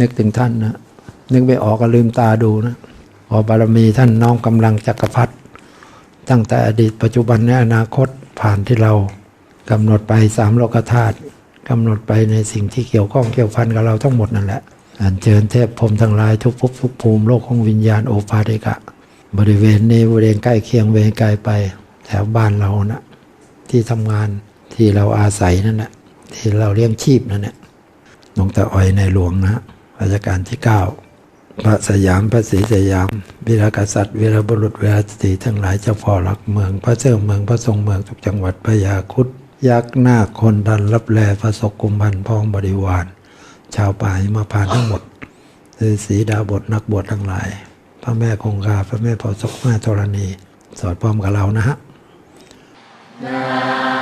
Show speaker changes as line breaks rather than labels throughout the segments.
นึกถึงท่านนะนึกไม่ออกก็ลืมตาดูนะพอบารมีท่านน้อมกำลังจักรพรรดิตั้งแต่อดีตปัจจุบันและอนาคตผ่านที่เรากำหนดไปสามโลกธาตุกำหนดไปในสิ่งที่เกี่ยวข้องเกี่ยวพันกับเราทั้งหมดนั่นแหละอันเชิญเทพพรมทั้งหลายทุกภพทุกภูมิโลกของวิญญาณโอภาเดกะ บริเวณนี้บริเวณใกล้เคียงเวรไกลไปแถวบ้านเรานะที่ทำงานที่เราอาศัยนั่นแหละที่เราเลี้ยงชีพนั่นแหละหลวงตาอ้อยในหลวงนะ รัชกาลที่ 9 พระสยามพระศรีสยาม วีรกษัตริย์วีรบุรุษวีรสตรีทั้งหลายเจ้าพ่อหลักเมือง พระเจ้าเมืองพระทรงเมืองทุกจังหวัดพระยาคุดยักษ์หน้าคคนดันรับแลพระศกกุมพันธ์พ้องบริวาร ชาวป่าหิมาพานทั้งหมดฤาษีดาบทนักบวชทั้งหลาย พระแม่คงคาพระแม่พอศกแม่ธรณี สอดพร้อมกับเรานะฮะ
ศี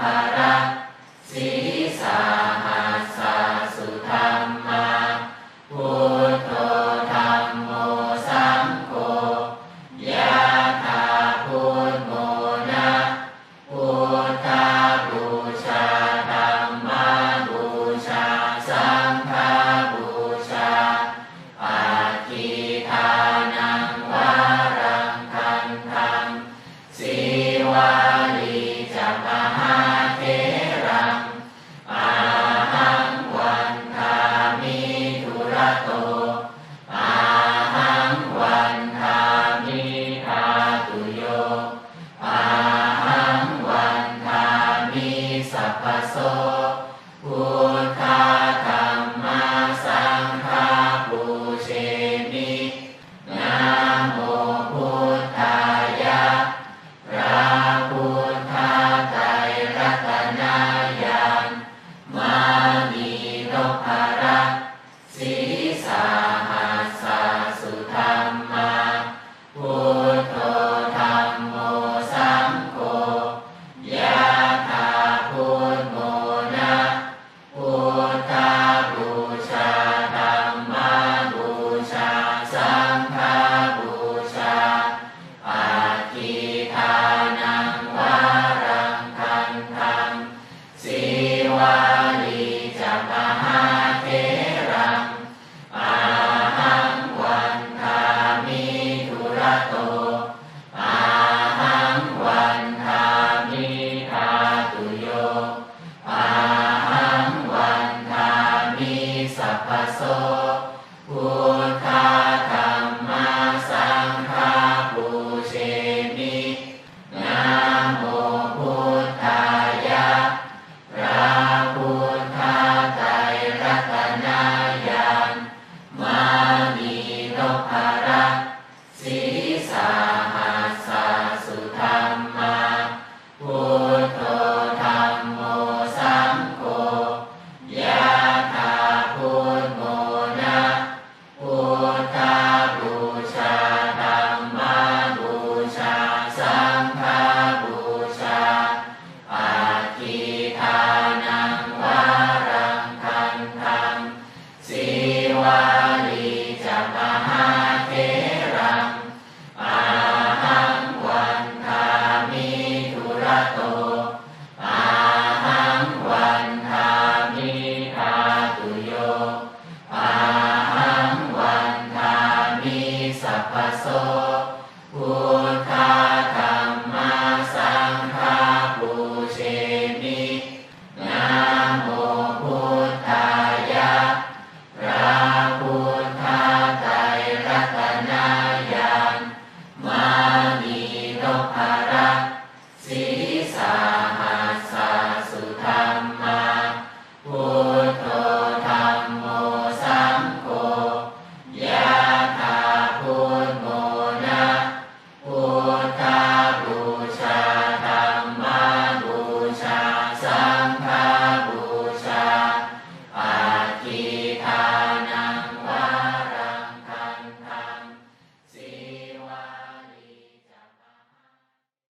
ภระสิ ปโส